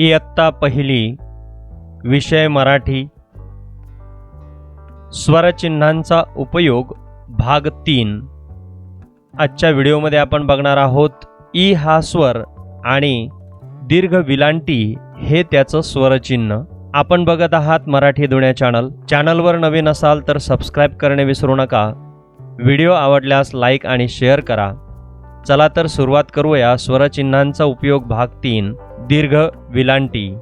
इयत्ता पहिली विषय मराठी. स्वरचिन्हांचा उपयोग भाग तीन. आजच्या व्हिडिओमध्ये आपण बघणार आहोत ई हा स्वर आणि दीर्घ विलांटी हे त्याचं स्वरचिन्ह. आपण बघत आहात मराठी दुण्या चॅनल चॅनलवर नवीन असाल तर सबस्क्राईब करणे विसरू नका. व्हिडिओ आवडल्यास लाईक आणि शेअर करा. चला तर सुरुवात करूया स्वरचिन्हांचा उपयोग भाग तीन. दीर्घ विलांटी.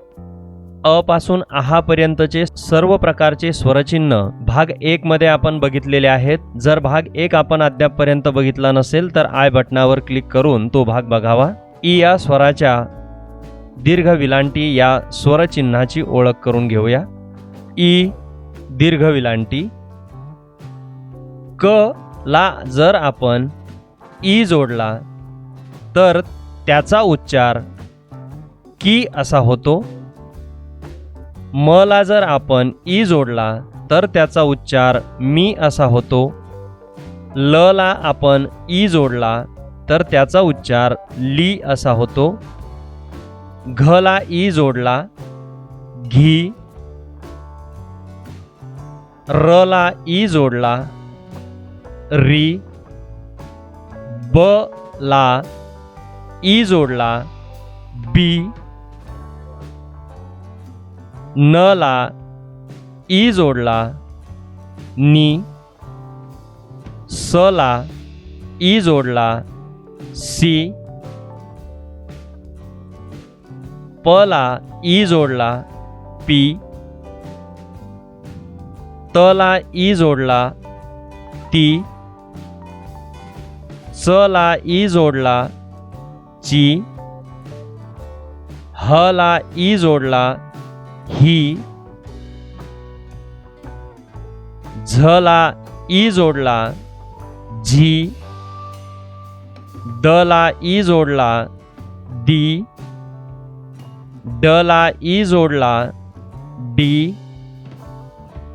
अपासून आहापर्यंतचे सर्व प्रकारचे स्वरचिन्ह भाग एकमध्ये आपण बघितलेले आहेत. जर भाग एक आपण अद्यापपर्यंत बघितला नसेल तर आय बटनावर क्लिक करून तो भाग बघावा. ई या स्वराच्या दीर्घ विलांटी या स्वरचिन्हाची ओळख करून घेऊया. ई दीर्घ विलांटी. क ला जर आपण ई जोडला तर त्याचा उच्चार की असा होतो? मला जर आपण ई जोडला तर त्याचा उच्चार मी असा होतो. ल ला आपण ई जोडला तर त्याचा उच्चार ली असा होतो. घ ला ई जोडला घी. र ला ई जोडला री. ब ला ई जोडला बी. न ला ई जोडला नी स ला ई जोडला सी पला ई जोडला पी तला ई जोडला ती चला ई जोडला ची हला ई जोडला ही झला ई जोडला झी डला ई जोडला डी डला ई जोडला डी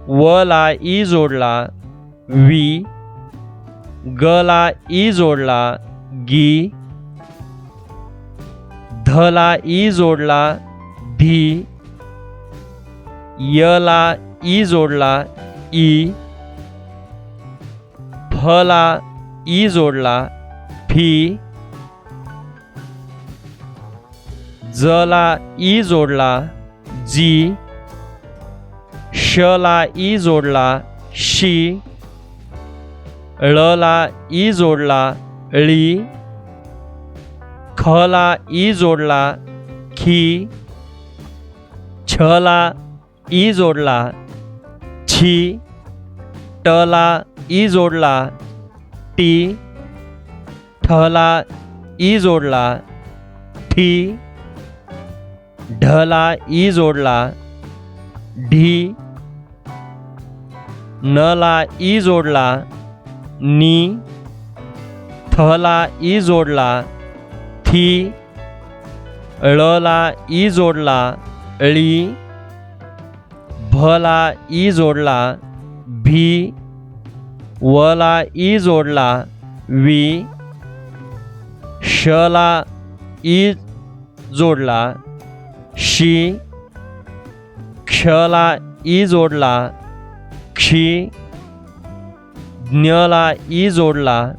वला ई जोडला वी गला ई जोडला गी धला ई जोडला धी यला ई जोडला ई. फला ई जोडला फी. जला ई जोडला जी. शला ई जोडला शी. ळ ला ई जोडला ळी. खला ई जोडला खी. छला ई जोडला छी टला ई जोडला टी ठला ई जोडला ठी ढला ई जोडला ढी न ला ई जोडला नी थला ई जोडला थी ळ ला ई जोडला ळी भ ला ई जोडला भी व ला ई जोडला वी शला ई जोडला शी क्षला ई जोडला क्षी ज्ञला ई जोडला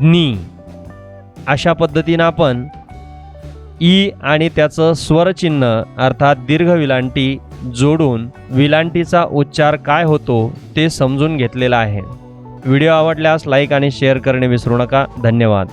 ज्ञी. अशा पद्धतीनं आपण ई आणि त्याचं स्वरचिन्ह अर्थात दीर्घ विलांटी जोडून विलांटीचा उच्चार काय होतो ते समजून घेतलेला आहे. व्हिडिओ आवडल्यास लाईक आणि शेअर करणे विसरू नका. धन्यवाद.